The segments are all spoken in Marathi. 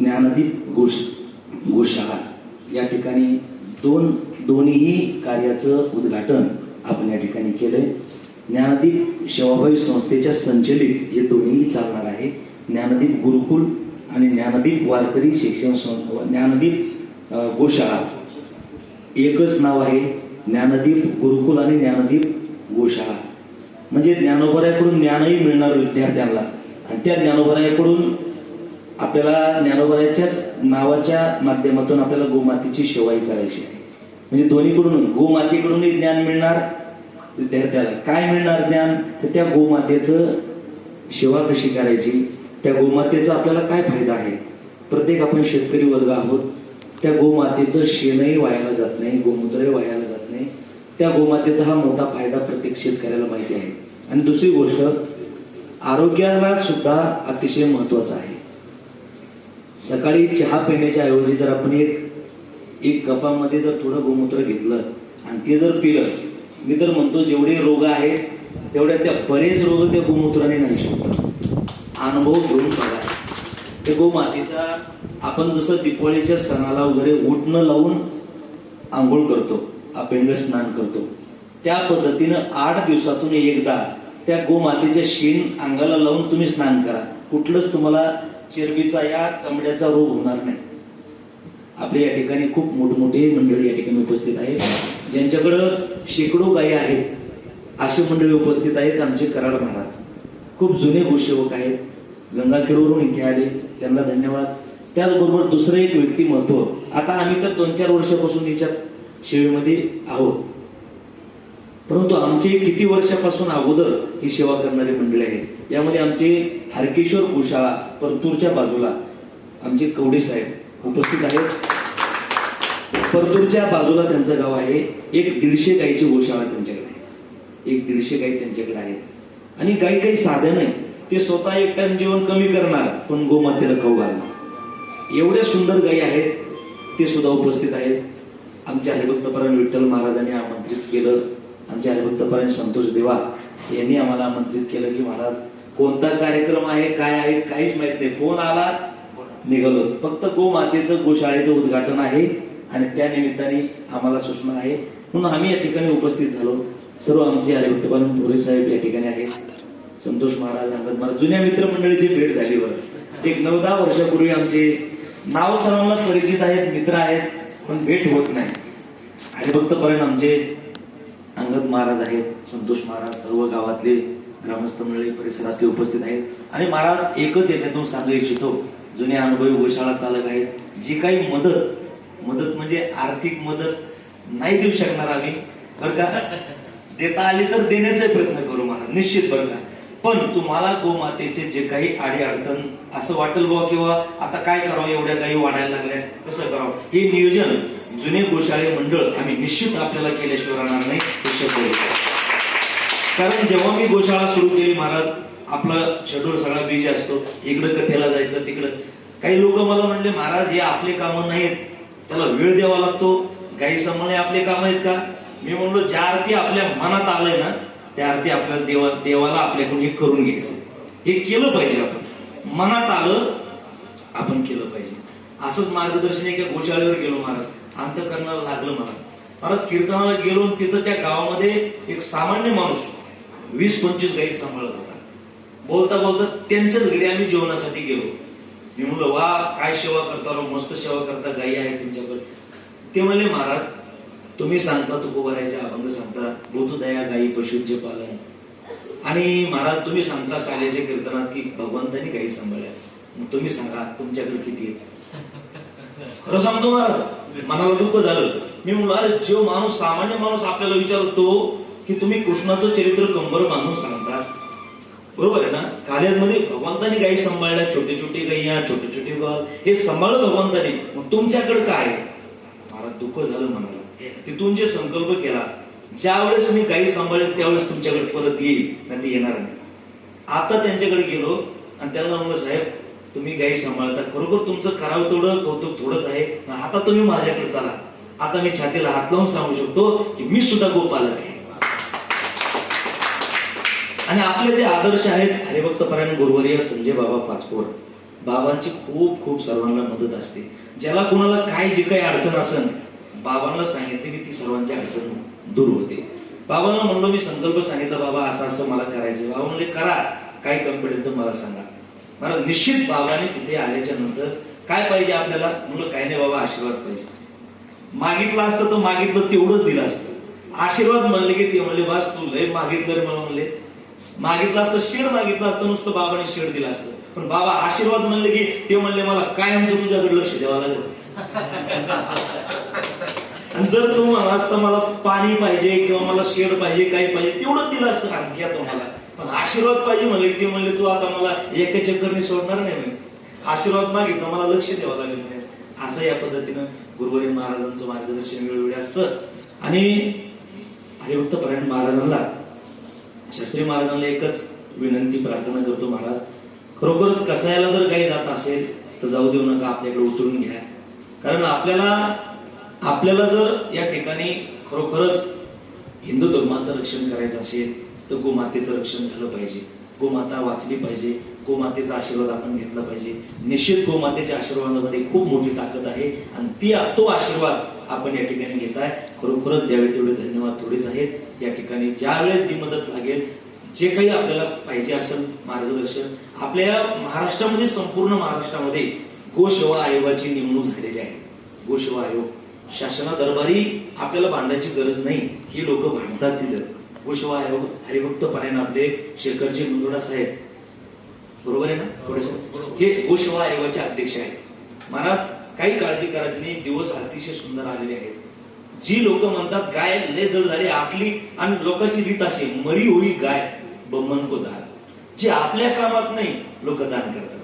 ज्ञानदीप गोश गोशाळा या ठिकाणी दोन दोन्हीही कार्याचं उद्घाटन आपण या ठिकाणी केलंय. ज्ञानदीप सेवाभावी संस्थेच्या संचलित हे दोन्हीही चालणार आहे. ज्ञानदीप गुरुकुल आणि ज्ञानदीप वारकरी शिक्षण सं- ज्ञानदीप गोशाळा एकच नाव आहे ज्ञानदीप गुरुकुल आणि ज्ञानदीप गोशाळा म्हणजे ज्ञानोबरायाकडून ज्ञानही मिळणार विद्यार्थ्यांना. आणि त्या ज्ञानोबरायाकडून आपल्याला ज्ञानोबरायाच्याच नावाच्या माध्यमातून आपल्याला गोमातेची सेवाही करायची आहे. म्हणजे दोन्हीकडून गोमातेकडूनही ज्ञान मिळणार विद्यार्थ्याला काय मिळणार ज्ञान? तर त्या गोमातेचं सेवा कशी करायची? त्या गोमातेचा आपल्याला काय फायदा आहे? प्रत्येक आपण शेतकरी वर्ग आहोत. त्या गोमातेचं शेणही वायाला जात नाही गोमूत्रही वायाला जात नाही. त्या गोमातेचा हा मोठा फायदा प्रत्येक शेतकऱ्याला माहिती आहे. आणि दुसरी गोष्ट आरोग्याला सुद्धा अतिशय महत्वाचं आहे. सकाळी चहा पिण्याच्या ऐवजी जर आपण एक एक कपामध्ये जर थोडं गोमूत्र घेतलं आणि ते जर पिलं मी तर म्हणतो जेवढे रोग आहेत तेवढ्या त्या बरेच रोग त्या गोमूत्राने नाही शकतात अनुभव घेऊन बघा. ते गोमातेचा आपण जसं दिपावळीच्या सणाला वगैरे उठणं लावून आंघोळ करतो अभ्यंग स्नान करतो त्या पद्धतीनं आठ दिवसातून एकदा त्या गोमातेच्या शेण अंगाला लावून तुम्ही स्नान करा. कुठलंच तुम्हाला चरबीचा या चमड्याचा रोग होणार नाही. आपल्या या ठिकाणी खूप मोठमोठे मंडळी या ठिकाणी उपस्थित आहेत. ज्यांच्याकडं शेकडो गायी आहेत अशी मंडळी उपस्थित आहेत आमचे कराड महाराज. खूप जुने गोसेवक आहेत. गंगाखेडवरून इथे आले त्यांना धन्यवाद. त्याचबरोबर दुसरं एक व्यक्तिमत्व आता आम्ही तर दोन चार वर्षापासून याच्या सेवेमध्ये आहोत. परंतु आमचे किती वर्षापासून अगोदर ही सेवा करणारी मंडळी आहेत? यामध्ये आमचे हरकेश्वर गोशाळा परतूरच्या बाजूला आमचे कवडे साहेब उपस्थित आहेत. परतूरच्या बाजूला त्यांचं गाव आहे. एक दीडशे गाईची गोशाळा त्यांच्याकडे आहे. एक दीडशे गाई त्यांच्याकडे आहेत. आणि काही काही साधन आहे ते स्वतः एक टाइम जेवण कमी करणार पण गोमातेला खाऊ घालणार. एवढे सुंदर गायी आहेत ते सुद्धा उपस्थित आहेत. आमच्या हरिभक्तपरायण विठ्ठल महाराजांनी आमंत्रित केलं. आमच्या हरिभक्तपरायण संतोष देवा. यांनी आम्हाला आमंत्रित केलं की महाराज कोणता कार्यक्रम आहे काय आहे काहीच माहीत नाही. फोन आला निघालो. फक्त गोमातेचं गोशाळेचं उद्घाटन आहे आणि त्या निमित्ताने आम्हाला सूचना आहे. म्हणून आम्ही या ठिकाणी उपस्थित झालो. सर्व आमचे हरिभक्तपरायण भोरे साहेब या ठिकाणी आहेत. संतोष महाराज अंगद महाराज जुन्या मित्रमंडळीची भेट झाली बरं. एक नऊ दहा वर्षापूर्वी आमचे नाव सर्वांना परिचित आहेत मित्र आहेत पण भेट होत नाही. आणि फक्त आमचे अंगद महाराज आहेत संतोष महाराज सर्व गावातले ग्रामस्थ मंडळी परिसरात ते उपस्थित आहेत. आणि महाराज एकच याच्यातून सांगू इच्छितो. जुने अनुभवी गोशाळा चालक आहेत. जी काही मदत मदत म्हणजे आर्थिक मदत नाही देऊ शकणार आम्ही. बरं का? देता आली तर देण्याचा प्रयत्न करू महाराज निश्चित बरं का? पण तुम्हाला गोमातेचे जे काही आडी अडचण असं वाटेल बुवा किंवा आता काय करावं एवढ्या काही वाढायला लागल्या कसं करावं? हे नियोजन जुने गोशाळे मंडळ आम्ही निश्चित आपल्याला केल्याशिवाय राहणार नाही हे शब्द कारण जेव्हा मी गोशाळा सुरू केली महाराज आपला शेड्यूल सगळा बिझी असतो इकडं कथेला जायचं तिकडं. काही लोक मला म्हणले महाराज हे आपले कामं नाहीत त्याला वेळ द्यावा लागतो. गाई सांभाळणे आपले काम आहेत का? मी म्हणलो ज्या अर्थी आपल्या मनात आलंय ना त्या अर्थी आपल्या देवा देवाला आपल्याकडून हे करून घ्यायचं हे केलं पाहिजे आपण. मनात आलं आपण केलं पाहिजे. असंच मार्गदर्शन एका गोशाळेवर गेलो महाराज. अंतकरणाला लागलं मला. महाराज कीर्तनाला गेलो तिथं त्या गावामध्ये एक सामान्य माणूस वीस पंचवीस गाई सांभाळत होता. बोलता बोलता त्यांच्याच घरी आम्ही जेवणासाठी गेलो. मी म्हणलं वा काय सेवा करता राव, मस्त सेवा करता गाई आहे तुमच्याकडे. ते म्हणले महाराज तुम्ही सांगता तुकोबारायचे अभंग सांगता बोधदया गाई पशुचे पालन. आणि महाराज तुम्ही सांगता काल्याच्या कीर्तनात की भगवंतानी गाई सांभाळल्या. तुम्ही सांगा तुमच्याकडे किती आहे खरं सांगतो महाराज मनाला दुःख झालं. मी म्हणलो अरे जो माणूस सामान्य माणूस आपल्याला विचारतो की तुम्ही कृष्णाचं चरित्र कंबर बांधून सांगता बरोबर आहे ना? कार्यांमध्ये भगवंतानी गाई सांभाळल्या छोटे छोटे गैया छोटे छोटे गाल हे सांभाळलं भगवंतानी. मग तुमच्याकडे काय आहे? दुःख झालं मनाला तिथून जे संकल्प केला ज्या वेळेस मी गाई सांभाळेल त्यावेळेस तुमच्याकडे परत येईल. नाही ते येणार नाही. आता त्यांच्याकडे गेलो आणि त्यांना म्हणलं साहेब तुम्ही गाई सांभाळता. खरोखर तुमचं करावं तेवढं कौतुक थोडंच आहे. आता तुम्ही माझ्याकडे चला. आता मी छातीला हात लावून सांगू शकतो की मी सुद्धा गोपालक आहे. आणि आपले जे आदर्श आहेत हरिभक्त परायण गुरुवर्य संजय बाबा पाचपोर बाबांची खूप खूप सर्वांना मदत असते. ज्याला कोणाला काय जे काही अडचण असेल बाबांना सांगितले की ती सर्वांची अडचण दूर होते. बाबांना म्हणलो मी संकल्प सांगितलं बाबा असं असं मला करायचं बाबा म्हणले करा. काय कमी पडेल तर मला सांगा. मला निश्चित बाबाने तिथे आल्याच्यानंतर काय पाहिजे आपल्याला? म्हणलं काय नाही बाबा आशीर्वाद पाहिजे. मागितलं असतं तर मागितलं तेवढंच दिलं असतं. आशीर्वाद म्हणले की ते म्हणले बास तू लय मागितलं रे मला म्हणले. मागितलं असतं शेड मागितलं असतं नुसतं बाबाने शेड दिलं असतं. पण बाबा आशीर्वाद म्हणले की ते म्हणले मला कायमचं तुझ्याकडे लक्ष द्यावं लागलं. आणि जर तू म्हणला असतं मला पाणी पाहिजे किंवा मला शेड पाहिजे काही पाहिजे तेवढंच दिलं असतं. का घ्या तुम्हाला पण आशीर्वाद पाहिजे म्हणले की ते म्हणले तू आता मला एका चक्करने सोडणार नाही म्हणे. आशीर्वाद मागितलं. मला लक्ष द्यावं लागेल म्हणे. असं या पद्धतीनं गुरुवारी महाराजांचं मार्गदर्शन वेळोवेळी असतं. आणि हरिभक्त परायण महाराजांना शास्त्री महाराजांना एकच विनंती प्रार्थना करतो महाराज. खरोखरच कसायला जर काही जात असेल तर जाऊ देऊ नका आपल्याकडे उतरून घ्या. कारण आपल्याला आपल्याला जर या ठिकाणी खरोखरच हिंदू धर्माचं रक्षण करायचं असेल तर गोमातेचं रक्षण झालं पाहिजे. गोमाता वाचली पाहिजे. गोमातेचा आशीर्वाद आपण घेतला पाहिजे. निश्चित गोमातेच्या आशीर्वादामध्ये खूप मोठी ताकद आहे. आणि ती तो आशीर्वाद आपण या ठिकाणी घेताय खरोखरच द्यावे तेवढे धन्यवाद थोडेच आहेत. या ठिकाणी ज्यावेळेस जी मदत लागेल जे काही आपल्याला पाहिजे असेल मार्गदर्शन आपल्या महाराष्ट्रामध्ये संपूर्ण महाराष्ट्रामध्ये गोसेवा आयोगाची नेमणूक झालेली आहे. गोसेवा आयोग शासना दरबारी आपल्याला भांडायची गरज नाही. ही लोक भांडतात तिथं गोसेवा आयोग हरिभक्त पाण्यानं आपले शेखरजी मुंदोडा साहेब. बरोबर आहे ना? थोडस? हे गोसेवा आयोगाचे अध्यक्ष आहेत. महाराज काही काळजी करायची नाही दिवस अतिशय सुंदर आलेले आहेत. जी लोक म्हणतात गाय लय जड झाली आपली आणि लोकांची रीत अशी मरी होई गाय बमन को दान जे आपल्या कामात नाही लोक दान करतात.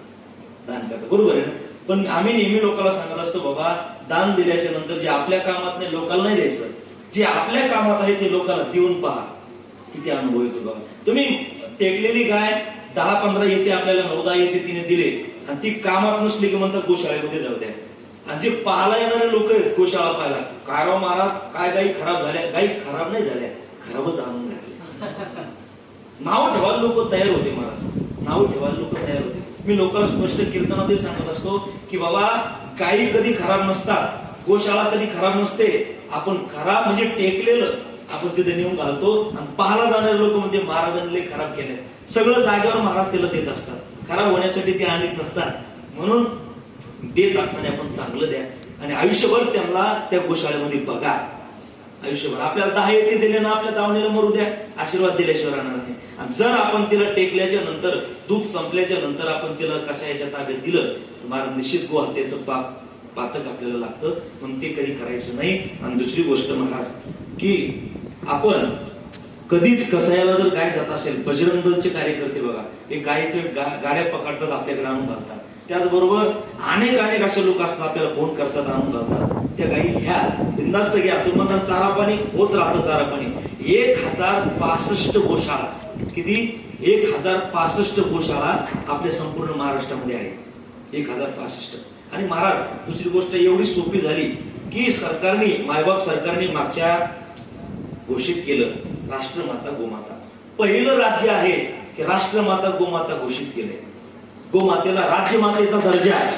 दान करतात. बरोबर आहे ना? पण आम्ही नेहमी लोकांना सांगत असतो बाबा दान दिल्याच्या नंतर जे आपल्या कामात नाही लोकांना नाही द्यायचं. जे आपल्या कामात आहे ते लोकांना देऊन पहा. किती अनुभव येतो बघा. तुम्ही टेकलेली गाय दहा पंधरा येते आपल्याला नऊ येते तिने दिले. आणि ती कामात नसली की म्हणतात गोशाळेमध्ये जाऊ द्या. आणि जे पाहायला येणारे लोक आहेत गोशाळा पाहायला काय राव महाराज काय गाई खराब झाल्या गाई खराब नाही झाल्या खराबच आणून घातल्या नाव ठेवायला लोक तयार होते महाराज. नाव ठेवायला लोक तयार होते. मी लोकांना स्पष्ट कीर्तनामध्ये सांगत असतो की बाबा गायी कधी खराब नसतात गोशाळा कधी खराब नसते. आपण खराब म्हणजे टेकलेलं आपण तिथे नेऊन घालतो. आणि पाहायला जाणारे लोक म्हणजे महाराजांनी लय खराब केले सगळं जागेवर महाराज त्याला देत असतात. खराब होण्यासाठी ते आणत नसतात. म्हणून देत असताना आपण चांगलं द्या. आणि आयुष्यभर त्यांना त्या गोशाळेमध्ये बघा. आयुष्यभर आपल्याला दहा येते दिले ना आपल्या दावणीला मरू द्या. आशीर्वाद दिल्याशिवाय राहणार नाही. आणि जर आपण तिला टेकल्याच्या नंतर दूध संपल्याच्या नंतर आपण तिला कसायच्या ताब्यात दिलं तर महाराज निश्चित गो हत्येचं पाप पातक आपल्याला लागतं. पण ते कधी करायचं नाही. आणि दुसरी गोष्ट महाराज की आपण कधीच कसायाला जर गाय जात असेल बजरंग दलचे कार्यकर्ते बघा हे गायीचे गा- गाड्या पकडतात आपल्याकडे आणून घालतात. त्याचबरोबर अनेक अनेक असे लोक असतात आपल्याला फोन करतात आणून घालतात. त्या गायी घ्या बिंदास्त घ्या. तुम्हाला चारा पाणी होत राहतं चारा पाणी एक हजार पासष्ट गोशाळा किती? एक हजार पासष्ट गोशाळा आपल्या संपूर्ण महाराष्ट्रामध्ये आहे एक हजार पासष्ट. आणि महाराज दुसरी गोष्ट एवढी सोपी झाली की सरकारने मायबाप सरकारने मागच्या घोषित केलं राष्ट्रमाता गोमाता. पहिलं राज्य आहे की राष्ट्रमाता गोमाता घोषित केलंय. गोमातेला राज्यमातेचा दर्जा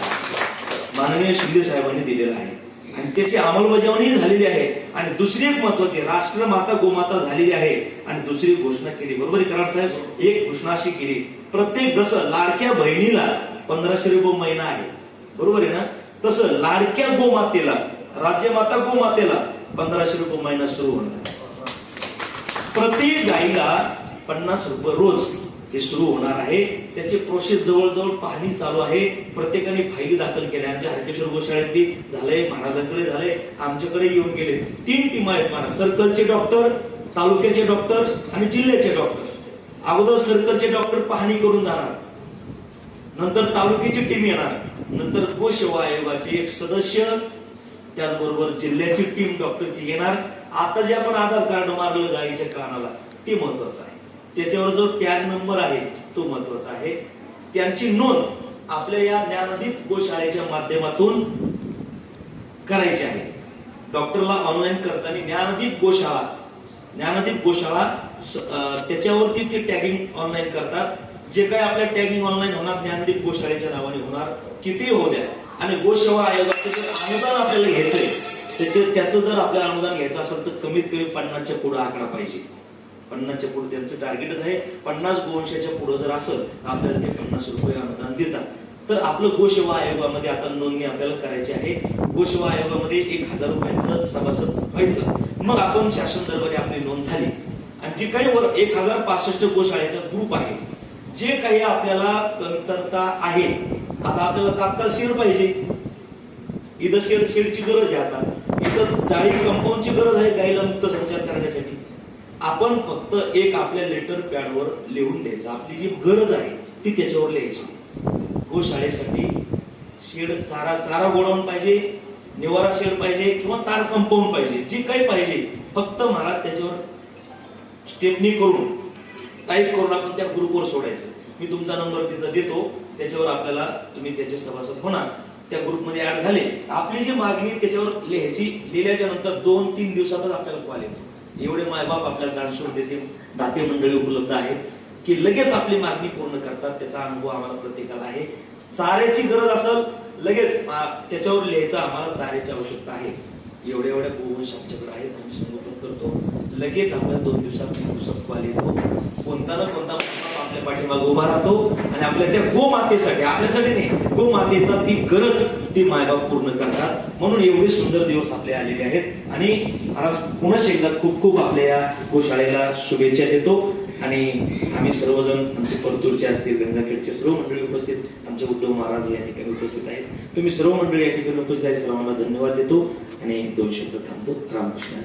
माननीय शिंदे साहेबांनी दिलेला आहे. आणि त्याची अंमलबजावणी झालेली आहे. आणि दुसरी एक महत्वाची राष्ट्रमाता गोमाता झालेली आहे. आणि दुसरी घोषणा केली. बरोबर आहे कराड साहेब? एक घोषणा अशी केली. प्रत्येक जसं लाडक्या बहिणीला पंधराशे रुपये महिना आहे. बरोबर आहे ना? तसं लाडक्या गोमातेला राज्यमाता गोमातेला पंधराशे रुपये महिना सुरू होणार प्रत्येक गाईला पन्नास रुपये रोज हे सुरू होणार आहे. त्याची प्रोसेस जवळजवळ पाहणी चालू आहे. प्रत्येकाने फायली दाखल केल्या आमच्या हरकेश्वर गोशाळेतली झालंय महाराजांकडे झाले आमच्याकडे येऊन गेले. तीन टीम आहेत महाराज सर्कलचे डॉक्टर तालुक्याचे डॉक्टर आणि जिल्ह्याचे डॉक्टर अगोदर सर्कलचे डॉक्टर पाहणी करून जाणार. नंतर तालुक्याची टीम येणार. नंतर गोसेवा आयोगाचे एक सदस्य त्याचबरोबर जिल्ह्याची टीम डॉक्टरची येणार. आता जे आपण आधार कार्ड मारलं गायीच्या कानाला ते महत्वाचं आहे. त्याच्यावर जो टॅग नंबर आहे तो महत्त्वाचा आहे. त्यांची नोंद आपल्या या ज्ञानदीप गोशाळेच्या माध्यमातून करायची आहे. डॉक्टरला ऑनलाईन करताना ज्ञानदीप गोशाळा ज्ञानदीप गोशाळा अं, त्याच्यावरती ते टॅगिंग ऑनलाईन करतात. जे काही आपल्या टॅगिंग ऑनलाईन होणार ज्ञानदीप गोशाळेच्या नावाने होणार किती होऊ द्या. आणि गोसेवा आयोगाचं अनुदान आपल्याला घ्यायचंय त्याचे त्याचं जर आपल्याला अनुदान घ्यायचं असेल तर कमीत कमी पन्नासच्या पुढे आकडा पाहिजे. पन्नासच्या पुढे त्यांचं टार्गेटच आहे. पन्नास गोवंशाच्या पुढे जर असेल तर आपल्याला ते पन्नास रुपये अनुदान देतात. तर आपलं गोसेवा आयोगामध्ये आता नोंदणी आपल्याला करायची आहे. गोसेवा आयोगामध्ये एक हजार रुपयाचं सभासद व्हायचं. मग आपण शासन दरबारी आपली नोंद झाली. आणि जे काही वर एक हजार पासष्ट गोशाळेचा ग्रुप आहे जे काही आपल्याला कमतरता आहे आता आपल्याला तात्काळ शेड पाहिजे. इथं शेड शेडची गरज आहे आता. इथं जाळी कंपाऊंडची गरज आहे गाईला मुक्त संचार करण्यासाठी. आपण फक्त एक आपल्या लेटर पॅडवर लिहून द्यायचं. आपली जी गरज आहे ती त्याच्यावर लिहायची. हो, गोशाळेसाठी शेड चारा सारा गोडाऊन पाहिजे निवारा शेड पाहिजे किंवा तार कंपाऊंड पाहिजे. जी काही पाहिजे फक्त मला त्याच्यावर स्टेपनी करून टाईप करून आपण त्या ग्रुपवर सोडायचं. मी तुमचा नंबर तिथं देतो. त्याच्यावर आपल्याला तुम्ही त्याचे सभासद होणार. त्या ग्रुपमध्ये ऍड झाले. आपली जी मागणी त्याच्यावर लिहायची लिहिल्याच्या नंतर दोन तीन दिवसातच आपल्याला कॉल येतो. एवढे मायबाप आपल्याला दानशूर देते दाते मंडळी उपलब्ध आहेत की लगेच आपली मागणी पूर्ण करतात. त्याचा अनुभव आम्हाला प्रत्येकाला आहे. चाऱ्याची गरज असेल लगेच त्याच्यावर लिहायचं आम्हाला चाऱ्याची आवश्यकता आहे. एवढ्या एवढ्या गोवंश आमच्याकडे आहेत आम्ही संगोपन करतो. लगेच आपल्याला दोन दिवसात तीन दिवसात कॉल येतो. कोणता ना कोणता पाठीमागे उभा राहतो आणि आपल्या त्या गोमातेसाठी आपल्यासाठी नाही गोमातेचा ती गरज ती मायबाप पूर्ण करतात. म्हणून एवढे सुंदर दिवस आपले आलेले आहेत. आणि महाराज पुन्हा एकदा खूप खूप आपल्या या गोशाळेला शुभेच्छा देतो. आणि आम्ही सर्वजण आमचे परतूरचे असतील गंगाखेडचे सर्व मंडळी उपस्थित आमचे उद्धव महाराज या ठिकाणी उपस्थित आहेत. तुम्ही सर्व मंडळी या ठिकाणी उपस्थित आहे सर्वांना धन्यवाद देतो. आणि दोन शब्द थांबतो. रामकृष्ण.